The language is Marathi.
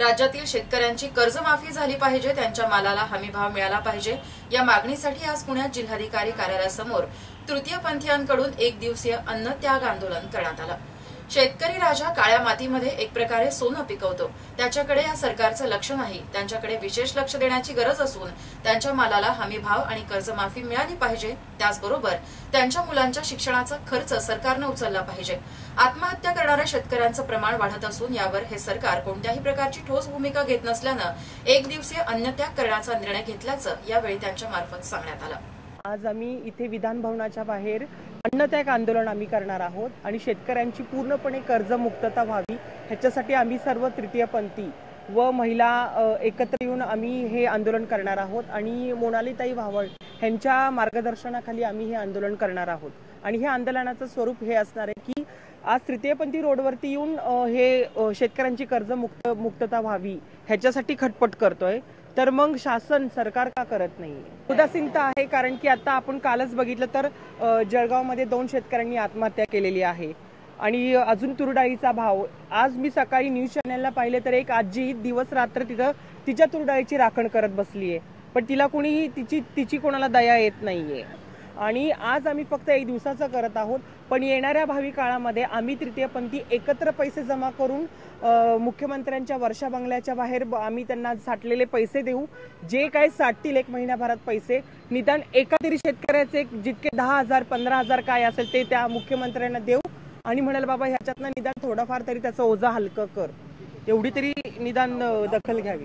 राज्यातील शेतकऱ्यांची कर्जमाफी झाली पाहिजे त्यांच्या मालाला हमीभाव मिळाला पाहिजे. या मागणीसाठी आज पुण्यात जिल्हाधिकारी कार्यालयासमोर तृतीयपंथीयांकडून एक दिवसीय अन्न त्याग आंदोलन करण्यात आलं. शेतकरी राजा काळ्या मातीमध्ये एक प्रकारे सोनं पिकवतो. त्याच्याकडे या सरकारचं लक्ष नाही. त्यांच्याकडे विशेष लक्ष देण्याची गरज असून त्यांच्या मालाला हमी भाव आणि कर्जमाफी मिळाली पाहिजे त्याचबरोबर त्यांच्या मुलांच्या शिक्षणाचा खर्च सरकारनं उचलला पाहिजे. आत्महत्या करणाऱ्या शेतकऱ्यांचं प्रमाण वाढत असून यावर हे सरकार कोणत्याही प्रकारची ठोस भूमिका घेत नसल्यानं एक दिवसीय अन्नत्याग करण्याचा निर्णय घेतल्याचं यावेळी त्यांच्या मार्फत सांगण्यात आलं. आज आम्ही इथे विधान भवनाच्या बाहेर अन्नत्याग आंदोलन आम्ही करणार आहोत आणि शेतकऱ्यांची पूर्णपणे कर्जमुक्तता व्हावी ह्याच्यासाठी आम्ही सर्व तृतीयपंथी व महिला एकत्र येऊन आम्ही हे आंदोलन करणार आहोत आणि मोनालीताई भावळ ह्यांच्या मार्गदर्शनाखाली आम्ही हे आंदोलन करणार आहोत. आणि हे आंदोलनाचं स्वरूप हे असणार आहे की आज तृतीयपंथी रोडवरती येऊन हे शेतकऱ्यांची शेतकऱ्यांची कर्जमुक्त मुक्तता व्हावी ह्याच्यासाठी खटपट करतोय. तर मग शासन सरकार का करत नाही उदासीनता आहे कारण की आता आपण कालच बघितलं तर जळगावमध्ये दोन शेतकऱ्यांनी आत्महत्या केलेली आहे. आणि अजून तुरडाळीचा भाव. आज मी सकाळी न्यूज चॅनलला पाहिले तर एक आजी दिवस रात्र तिथं तिच्या तुरडाळीची राखण करत बसलीये. पण तिला कोणी तिची तिची कोणाला दया येत नाहीये. आणि आज आम्ही फक्त एक दिवसाचं करत आहोत पण येणाऱ्या भावी काळामध्ये आम्ही तृतीयपंथी एकत्र पैसे जमा करून मुख्यमंत्र्यांच्या वर्षा बंगल्याच्या बाहेर आम्ही त्यांना साठलेले पैसे देऊ. जे काय साठतील एक महिन्याभरात पैसे. निदान एका तरी शेतकऱ्याचे जितके दहा हजार पंधरा हजार काय असेल ते त्या मुख्यमंत्र्यांना देऊ. आणि म्हणाल बाबा ह्याच्यातनं निदान थोडंफार तरी त्याचं ओझा हलकं कर. एवढी तरी निदान दखल घ्यावी.